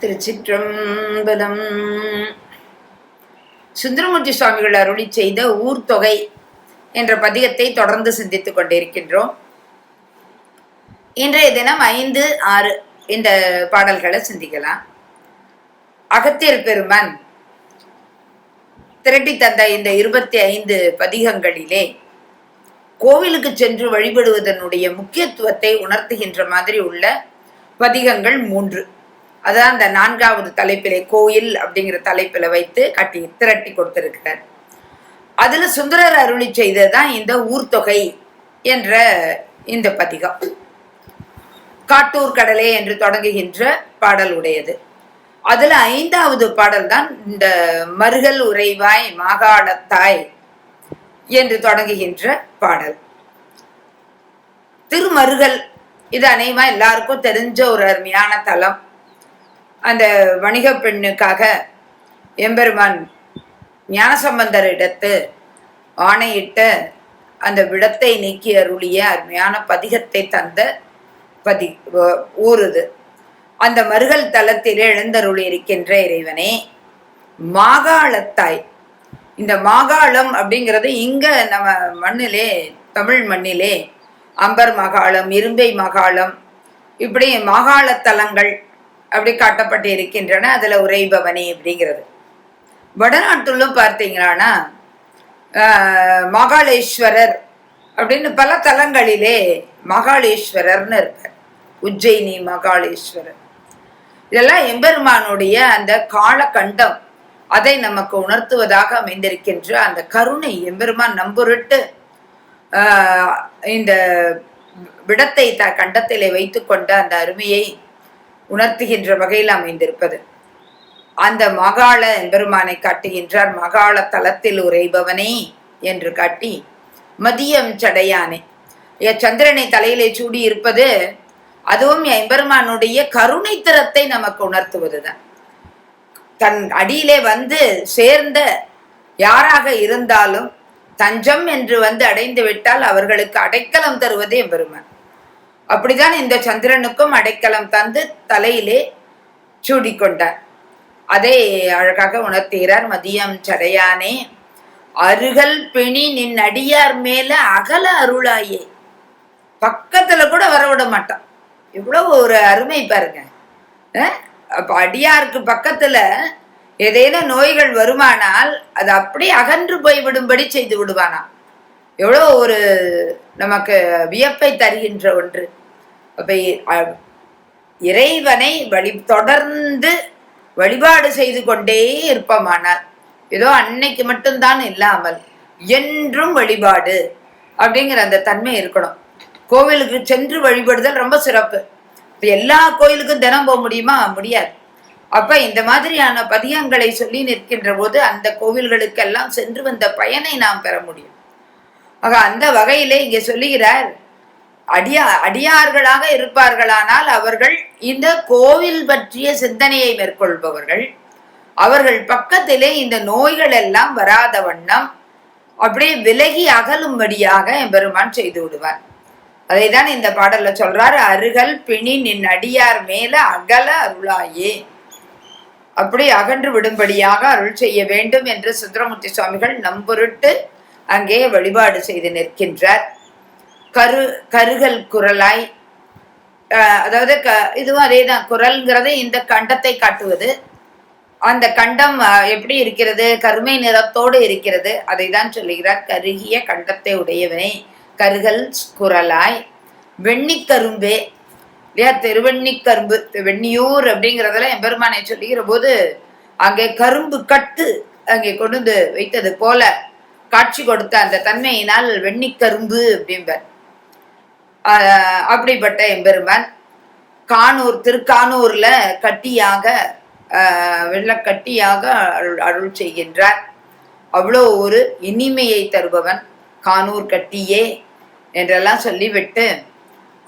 திருச்சிற்றம்பலம். சுந்தரமூர்த்தி சுவாமிகள் அருளி செய்த ஊர் என்ற பதிகத்தை தொடர்ந்து சிந்தித்துக் கொண்டிருக்கின்றோம். இன்றைய தினம் ஐந்து ஆறு இந்த பாடல்களை சிந்திக்கலாம். அகத்தியர் பெருமன் திரட்டி தந்த இந்த இருபத்தி ஐந்து பதிகங்களிலே கோவிலுக்கு சென்று வழிபடுவதனுடைய முக்கியத்துவத்தை உணர்த்துகின்ற மாதிரி உள்ள பதிகங்கள் மூன்று. அதான் அந்த நான்காவது தலைப்பிலே கோயில் அப்படிங்கிற தலைப்பில் வைத்து கட்டி திரட்டி கொடுத்திருக்கிறார். அதுல சுந்தரர் அருளி செய்ததுதான் இந்த ஊர்த்தொகை என்ற இந்த பதிகம். காட்டூர் கடலே என்று தொடங்குகின்ற பாடல் உடையது அதுல ஐந்தாவது பாடல் தான் இந்த மருகல் உறைவாய் மாகாணத்தாய் என்று தொடங்குகின்ற பாடல். திருமருகல் இது அநேகமா எல்லாருக்கும் தெரிஞ்ச ஒரு அருமையான தலம். அந்த வணிக பெண்ணுக்காக எம்பெருமான் ஞானசம்பந்தரிடத்து ஆணையிட்ட அந்த விடத்தை நீக்கி அருளிய அருமையான பதிகத்தை தந்த பதி ஊறுது அந்த மருகல் தலத்தில் எழுந்தருள் இருக்கின்ற இறைவனே மாகாளத்தாய். இந்த மாகாளம் அப்படிங்கிறது இங்க நம்ம மண்ணிலே தமிழ் மண்ணிலே அம்பர் மகாளம் இரும்பை மகாளம் இப்படி மாகாள தலங்கள் அப்படி காட்டப்பட்டு இருக்கின்றன அதுல உரைபவனி அப்படிங்கிறது. வடநாட்டிலும் பார்த்தீங்கன்னா மகாளேஸ்வரர் அப்படின்னு பல தலங்களிலே மகாளேஸ்வரர்னு இருப்பார். உஜ்ஜயினி மகாளேஸ்வரர் இதெல்லாம் எம்பெருமானுடைய அந்த காலகண்டம். அதை நமக்கு உணர்த்துவதாக அமைந்திருக்கின்ற அந்த கருணை எம்பெருமான் நம்புருட்டு இந்த விடத்தை த கண்டத்திலே வைத்துக்கொண்ட அந்த அருமையை உணர்த்துகின்ற வகையில் அமைந்திருப்பது அந்த மகாள எம்பெருமானை காட்டுகின்றார் மகாள தலத்தில் உரைபவனே என்று காட்டி மதியம் சடையானே. சந்திரனை தலையிலே சூடி இருப்பது அதுவும் எம்பெருமானுடைய கருணை திறத்தை நமக்கு உணர்த்துவதுதான். தன் அடியிலே வந்து சேர்ந்த யாராக இருந்தாலும் தஞ்சம் என்று வந்து அடைந்து விட்டால் அவர்களுக்கு அடைக்கலம் தருவது எம்பெருமான். அப்படிதான் இந்த சந்திரனுக்கும் அடைக்கலம் தந்து தலையிலே சூடிக்கொண்டார். அதை அழகாக உணர்த்துகிறார் மதியம் சடையானே அருகல் பிணி நின் அடியார் மேல அகல அருளாயே. பக்கத்துல கூட வரவிட மாட்டான். இவ்வளவு ஒரு அருமை பாருங்க. அப்ப அடியாருக்கு பக்கத்துல ஏதேனும் நோய்கள் வருமானால் அது அப்படி அகன்று போய் விடும்படி செய்து விடுவானா எவ்வளோ ஒரு நமக்கு வியப்பை தருகின்ற ஒன்று. அப்போ இறைவனை வழி தொடர்ந்து வழிபாடு செய்து கொண்டே இருப்போமானால் ஏதோ அன்னைக்கு மட்டும்தான் இல்லாமல் என்றும் வழிபாடு அப்படிங்கிற அந்த தன்மை இருக்கணும். கோவிலுக்கு சென்று வழிபடுதல் ரொம்ப சிறப்பு. இப்போ எல்லா கோயிலுக்கும் தினம் போக முடியுமா? முடியாது. அப்ப இந்த மாதிரியான பதியங்களை சொல்லி நிற்கின்ற போது அந்த கோவில்களுக்கெல்லாம் சென்று வந்த பயனை நாம் பெற முடியும். ஆக அந்த வகையிலே இங்கே சொல்லுகிறார் அடியா அடியார்களாக இருப்பார்களானால் அவர்கள் இந்த கோவில் பற்றிய சிந்தனையை மேற்கொள்பவர்கள். அவர்கள் பக்கத்திலே இந்த நோய்கள் எல்லாம் வராத வண்ணம் அப்படியே விலகி அகலும்படியாக பெருமான் செய்து விடுவார். அதை தான் இந்த பாடல்ல சொல்றாரு அருகல் பிணி நின் அடியார் மேல அகல அருளாயே. அப்படி அகன்று விடும்படியாக அருள் செய்ய வேண்டும் என்று சுந்தரமூர்த்தி சுவாமிகள் நம்பொருட்டு அங்கே வழிபாடு செய்து நிற்கின்றார். கரு கருகல் குரலாய் அதாவது க இதுவும் அதே தான் குரல்ங்கிறது இந்த கண்டத்தை காட்டுவது. அந்த கண்டம் எப்படி இருக்கிறது? கருமை நிறத்தோடு இருக்கிறது. அதை தான் சொல்லுகிறார். கருகிய கண்டத்தை உடையவனை. கருகல் குரலாய் வெண்ணிக்கரும்பே இல்லையா? திருவெண்ணிக்கரும்பு வெண்ணியூர் அப்படிங்கிறதுல எம்பெருமானை சொல்லுகிற போது அங்கே கரும்பு கட்டு. அங்கே கொண்டு வந்து வைத்தது போல காட்சி கொடுத்த அந்த தன்மையினால் வெண்ணிக்கரும்பு அப்படிம்பர். அப்படிப்பட்ட எம்பெருமான் கானூர் திருக்கானூர்ல கட்டியாக வெள்ளக்கட்டியாக அருள் அருள் செய்கின்றார். அவ்வளோ ஒரு இனிமையை தருபவன் கானூர் கட்டியே என்றெல்லாம் சொல்லிவிட்டு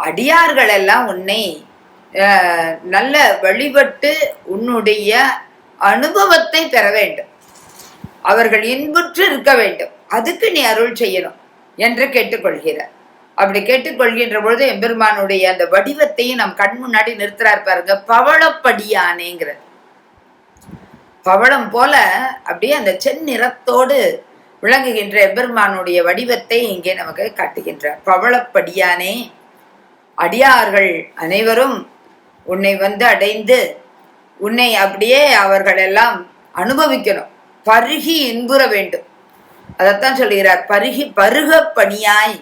அடியார்கள் எல்லாம் உன்னை நல்ல வழிபட்டு உன்னுடைய அனுபவத்தை பெற வேண்டும். அவர்கள் இன்புற்று இருக்க வேண்டும். அதுக்கு நீ அருள் செய்யணும் என்று கேட்டுக்கொள்கிறார். அப்படி கேட்டுக்கொள்கின்ற பொழுது எம்பெருமானுடைய அந்த வடிவத்தையும் நம் கண் முன்னாடி நிறுத்துறாரு பாருங்க. பவளப்படியானேங்கிற பவளம் போல அப்படியே அந்த செந்நிறத்தோடு விளங்குகின்ற எம்பெருமானுடைய வடிவத்தை இங்கே நமக்கு காட்டுகின்றார். பவளப்படியானே அடியார்கள் அனைவரும் உன்னை வந்து அடைந்து உன்னை அப்படியே அவர்கள் எல்லாம் அனுபவிக்கணும். பருகி இன்புற வேண்டும். அதைத்தான் சொல்கிறார் பருகி பருக பணியாய்.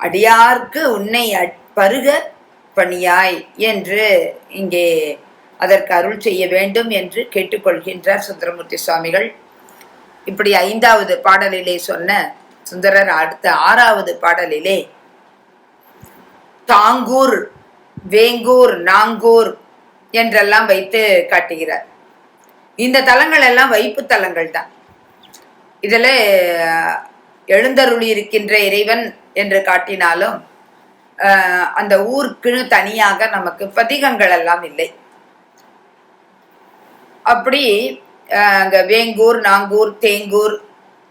அடியார்க்கு உன்னை பருக பணியாய் என்று இங்கே அதற்கு அருள் செய்ய வேண்டும் என்று கேட்டுக்கொள்கின்றார் சுந்தரமூர்த்தி சுவாமிகள். இப்படி ஐந்தாவது பாடலிலே சொன்ன சுந்தரர் அடுத்த ஆறாவது பாடலிலே தாங்கூர் வேங்கூர் நாங்கூர் என்றெல்லாம் வைத்து காட்டுகிறார். இந்த தலங்கள் எல்லாம் வைப்பு தலங்கள் தான் இதில் எழுந்தருளி இருக்கின்ற இறைவன் என்று காட்டினாலும் அந்த ஊருக்குன்னு தனியாக நமக்கு பதிகங்கள் எல்லாம் இல்லை. அப்படி அங்கே வேங்கூர் நாங்கூர் தேங்கூர்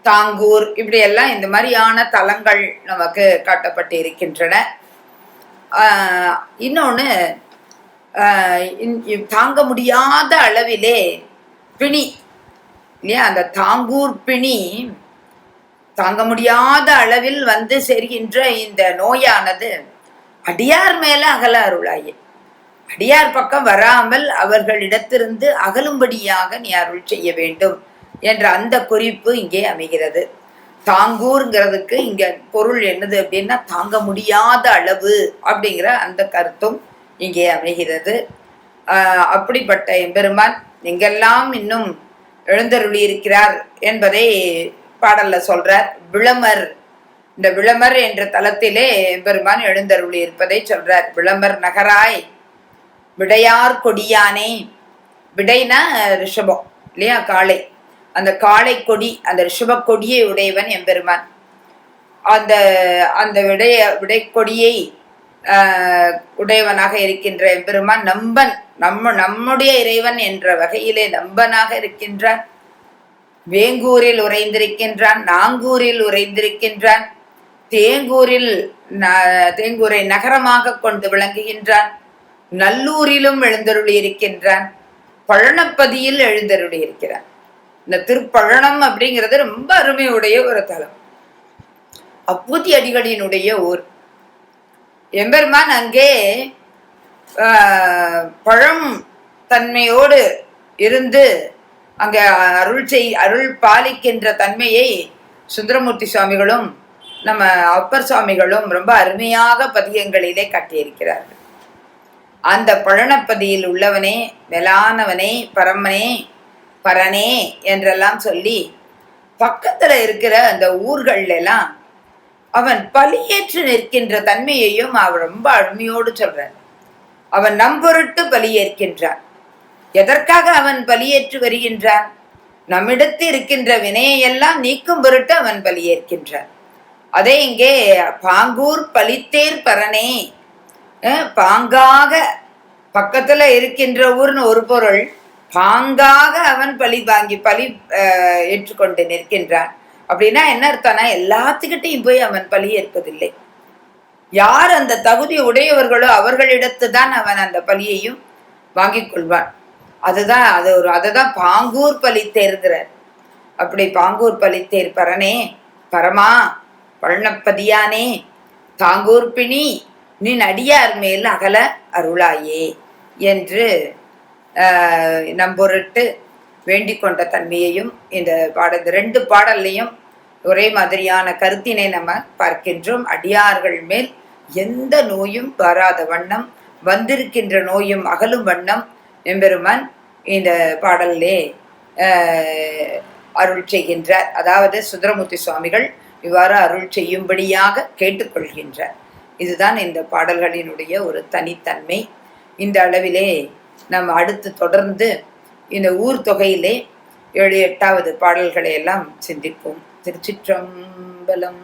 தாங்கூர் இப்படி எல்லாம் இந்த மாதிரியான தலங்கள் நமக்கு காட்டப்பட்டு இருக்கின்றன. இன்னொன்று தாங்க முடியாத அளவிலே பிணி. இல்லையா? அந்த தாங்கூர் பிணி தாங்க முடியாத அளவில் வந்து செல்கின்ற இந்த நோயானது அடியார் மேல அகல அருளாயே அடியார் பக்கம் வராமல் அவர்களிடத்திலிருந்து அகலும்படியாக நீ அருள் செய்ய வேண்டும் என்ற அந்த குறிப்பு இங்கே அமைகிறது. தாங்கூர்ங்கிறதுக்கு இங்க பொருள் என்னது அப்படின்னா தாங்க முடியாத அளவு அப்படிங்கிற அந்த கருத்தும் இங்கே அமைகிறது. அப்படிப்பட்ட எம்பெருமான் எங்கெல்லாம் இன்னும் எழுந்தருளி இருக்கிறார் என்பதை பாடல்ல சொல்றார். விளமர். இந்த விளமர் என்ற தலத்திலே பெருமான் எழுந்தருளி இருப்பதை சொல்றார். விளம்பர் நகராய் விடையார் கொடியானே. விடைனா ரிஷபம் இல்லையா? காளை. அந்த காளை கொடி அந்த ரிஷப கொடியை உடையவன் எம்பெருமான் அந்த அந்த விடைய விடை கொடியை உடையவனாக இருக்கின்ற எம்பெருமான் நம்பன். நம்ம நம்முடைய இறைவன் என்ற வகையிலே நம்பனாக இருக்கின்றான். வேங்கூரில் உறைந்திருக்கின்றான் நாங்கூரில் உறைந்திருக்கின்றான். தேங்கூரில் தேங்கூரை நகரமாக கொண்டு விளங்குகின்றான். நல்லூரிலும் எழுந்தருளி இருக்கின்றான் பழனப்பதியில் எழுந்தருளி இருக்கிறான் இந்த திருப்பழனம் அப்படிங்கிறது ரொம்ப அருமையுடைய ஒரு தலம். அப்பூத்தி அடிகளினுடைய ஊர். எம்பெருமான் அங்கே பழம் தன்மையோடு இருந்து அங்கே அருள் செய் அருள் பாலிக்கின்ற தன்மையை சுந்தரமூர்த்தி சுவாமிகளும் நம்ம அப்பர் சுவாமிகளும் ரொம்ப அருமையாக பதியங்களிலே கட்டியிருக்கிறார்கள். அந்த பழனப்பதியில் உள்ளவனே வெலானவனே பரமனே பரனே என்றெல்லாம் சொல்லி பக்கத்துல இருக்கிற அந்த ஊர்கள்ல எல்லாம் அவன் பலியேற்று நிற்கின்ற தன்மையையும் அவன் ரொம்ப அருமையோடு சொல்றான் அவன் நம்பொருட்டு பலியேற்கின்றான். எதற்காக அவன் பலியேற்று வருகின்றான்? நம்மிடத்து இருக்கின்ற வினையெல்லாம் நீக்கும் பொருட்டு அவன் பலியேற்கின்றான். அதே இங்கே பாங்கூர் பலித்தேர் பரனே பாங்காக பக்கத்துல இருக்கின்ற ஊர்னு ஒரு பொருள் பாங்காக அவன் பழி வாங்கி பழி ஏற்றுக்கொண்டு நிற்கின்றான். அப்படின்னா என்ன அர்த்தம்னா எல்லாத்துக்கிட்டையும் போய் அவன் பழி ஏற்பதில்லை. யார் அந்த தகுதி உடையவர்களோ அவர்களிடத்து தான் அவன் அந்த பலியையும் வாங்கிக் கொள்வான். அதுதான் அது ஒரு அதுதான் பாங்கூர் பழித்தேர்கிறார் அப்படி பாங்கூர் பழித்தேர் பரனே பரமா பழனப்பதியானே தாங்கூர் பிணி நீ நடியார் மேல் அகல அருளாயே என்று நம்பொருட்டு வேண்டிக் கொண்ட தன்மையையும் இந்த பாட இந்த ரெண்டு பாடல்லையும் ஒரே மாதிரியான கருத்தினை நம்ம பார்க்கின்றோம். அடியார்கள் மேல் எந்த நோயும் வராத வண்ணம் வந்திருக்கின்ற நோயும் அகலும் வண்ணம் எம்பெருமான் இந்த பாடலிலே அருள் செய்கின்றார். அதாவது சுந்தரமூர்த்தி சுவாமிகள் இவ்வாறு அருள் செய்யும்படியாக கேட்டுக்கொள்கின்றார். இதுதான் இந்த பாடல்களினுடைய ஒரு தனித்தன்மை. இந்த அளவிலே நாம் அடுத்து தொடர்ந்து இந்த ஊர் தொகையிலே ஏழு எட்டாவது பாடல்களை எல்லாம் சிந்திப்போம். திருச்சிற்றம்பலம்